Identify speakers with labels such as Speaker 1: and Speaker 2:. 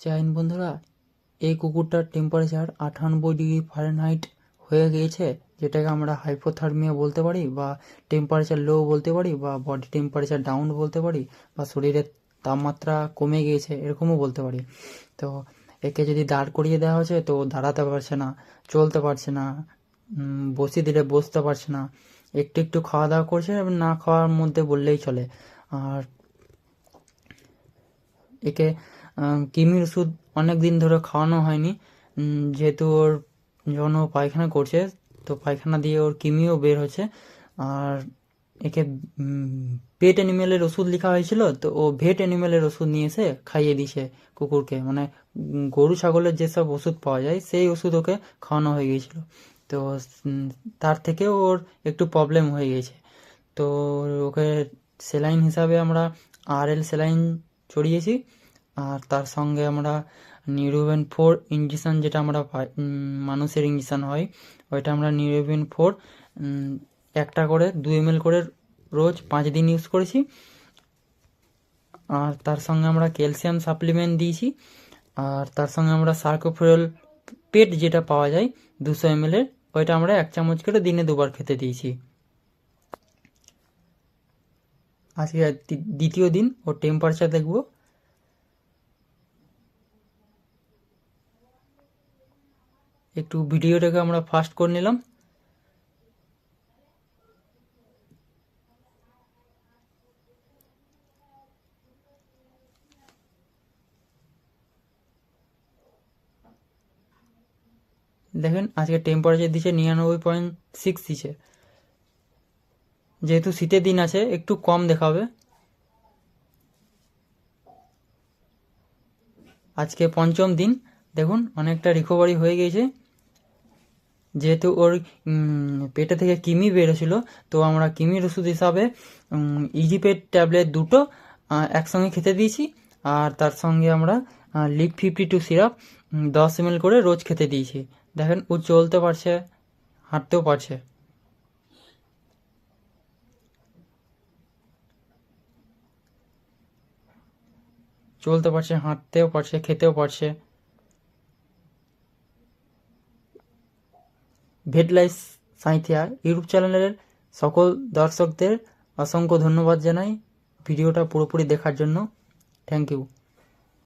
Speaker 1: চাইন বন্ধুরা, এই কুকুরটার টেম্পারেচার আটানব্বই ডিগ্রি ফারেনহাইট হয়ে গিয়েছে, যেটাকে আমরা হাইপোথার্মিয়া বলতে পারি বা টেম্পারেচার লো বলতে পারি বা বডি টেম্পারেচার ডাউন বলতে পারি বা শরীরের তাপমাত্রা কমে গিয়েছে এরকমও বলতে পারি। তো একে যদি দাঁড় করিয়ে দেওয়া হয়েছে তো দাঁড়াতে পারছে না, চলতে পারছে না বসিয়ে দিলে বসতে পারছে না। একটু একটু খাওয়া দাওয়া করছে এবং না খাওয়ার মধ্যে বললেই চলে। আর একে কিমির ওষুধ অনেক দিন ধরে খাওয়ানো হয়নি। যেহেতু ওর যখন ও পায়খানা করছে, তো পায়খানা দিয়ে ওর কিমিও বের হচ্ছে। আর একে পেট অ্যানিমেলের ওষুধ লেখা হয়েছিল, তো ও ভেট অ্যানিমেলের ওষুধ নিয়ে এসে খাইয়ে দিছে কুকুরকে। মানে গরু ছাগলের যেসব ওষুধ পাওয়া যায়, সেই ওষুধ ওকে খাওয়ানো হয়ে গিয়েছিল। তো তার থেকে ওর একটু প্রবলেম হয়ে গেছে তো ওকে সেলাইন হিসাবে আমরা আর এল সেলাইন চড়িয়েছি। আর তার সঙ্গে আমরা নিউরোভেন ফোর ইঞ্জেকশান যেটা আমরা পাই মানুষের ইঞ্জেকশান হয়, ওইটা আমরা নিউরোভেন ফোর একটা করে দু এম করে রোজ পাঁচ দিন ইউজ করেছি। আর তার সঙ্গে আমরা ক্যালসিয়াম সাপ্লিমেন্ট দিয়েছি। আর তার সঙ্গে আমরা সার্কোফেরল পেট যেটা পাওয়া যায় দুশো এম এর, ওইটা আমরা এক চামচ করে দিনে দুবার খেতে দিয়েছি। আজকে দ্বিতীয় দিন, ওর টেম্পারেচার দেখব। একটু ভিডিওটাকে আমরা ফাস্ট করে নিলাম। দেখেন, আজকে টেম্পারেচার দিচ্ছে নিরানব্বই পয়েন্ট সিক্স দিচ্ছে যেহেতু শীতের দিন আছে, একটু কম দেখাবে। আজকে পঞ্চম দিন। দেখুন, অনেকটা রিকভারি হয়ে গিয়েছে। যেহেতু ওর পেটে থেকে কিমি বেরোছিল, তো আমরা কিমির ওষুধ হিসাবে ইজিপেট ট্যাবলেট দুটো একসঙ্গে খেতে দিয়েছি। আর তার সঙ্গে আমরা লিপ ফিফটি টু সিরাপ দশ এম করে রোজ খেতে দিয়েছি। দেখেন, ও চলতে পারছে, হাঁটতেও পারছে। চলতে পারছে, হাঁটতেও পারছে, খেতেও পারছে। ভেট লাইফ সাঁইথিয়া ইউটিউব চ্যানেলের সকল দর্শকদের অসংখ্য ধন্যবাদ জানাই। ভিডিওটা পুরোপুরি দেখার জন্য থ্যাংক ইউ।